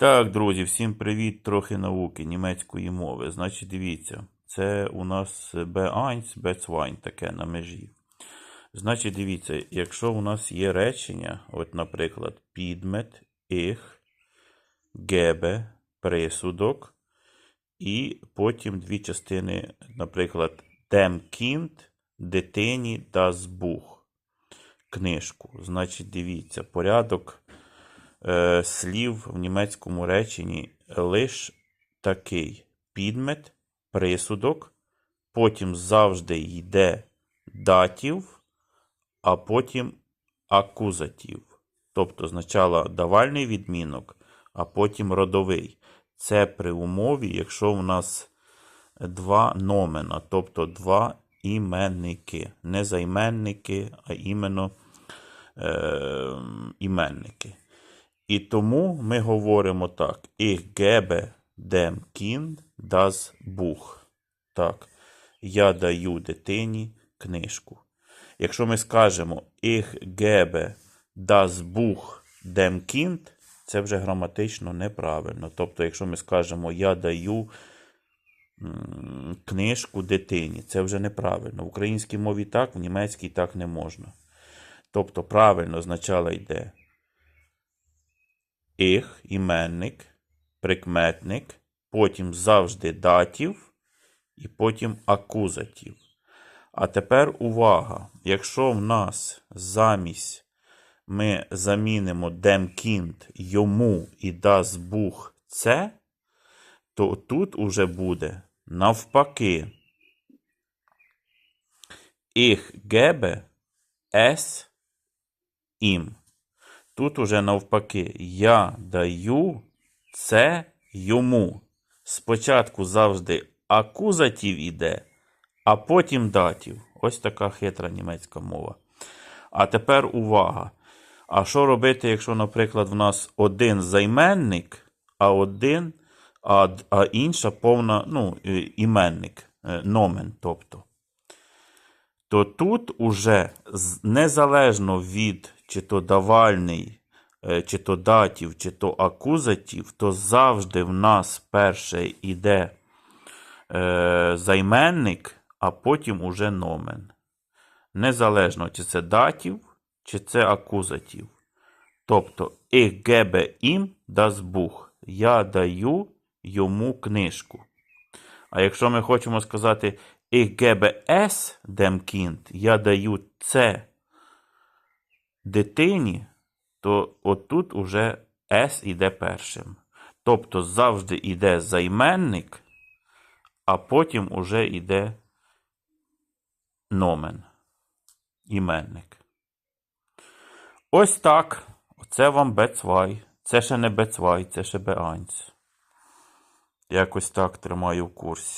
Так, друзі, всім привіт, трохи науки німецької мови. Значить, дивіться, це у нас B1, B2 таке на межі. Значить, дивіться, якщо у нас є речення, от, наприклад, підмет, їх, гебе, присудок, і потім дві частини, наприклад, dem Kind, дитині das Buch, книжку. Значить, дивіться, порядок е, слів в німецькому реченні лиш такий: підмет, присудок, потім завжди йде датів, а потім акузатів. Тобто спочатку давальний відмінок, а потім родовий. Це при умові, якщо в нас два номена, тобто два іменники. Не займенники, а іменно е, іменники. І тому ми говоримо так: Ich gebe dem Kind das Buch. Так, я даю дитині книжку. Якщо ми скажемо Ich gebe das Buch dem Kind, це вже граматично неправильно. Тобто, якщо ми скажемо Я даю книжку дитині, це вже неправильно. В українській мові так, в німецькій так не можна. Тобто, правильно спочатку йде їх, іменник, прикметник, потім завжди датів і потім акузатів. А тепер увага! Якщо в нас замість ми замінимо Kind йому і das Buch це, то тут уже буде навпаки. Ich gebe es ihm. Тут уже навпаки, я даю це йому. Спочатку завжди акузатів іде, а потім датів. Ось така хитра німецька мова. А тепер увага. А що робити, якщо, наприклад, в нас один займенник, а один, а, а інша повна ну, іменник, е, номен, тобто то тут уже незалежно від чи то давальний, е, чи то датів, чи то акузатів, то завжди в нас перше йде е, займенник, а потім уже номен. Незалежно, чи це датів, чи це акузатів. Тобто, ich gebe ihm das Buch. Я даю йому книжку. А якщо ми хочемо сказати ich gebe es dem Kind, я даю це дитині, то отут уже S іде першим. Тобто завжди йде займенник, а потім уже йде номен, іменник. Ось так. Оце вам B2. Це ще не B2, це ще B1. Якось так тримаю в курсі.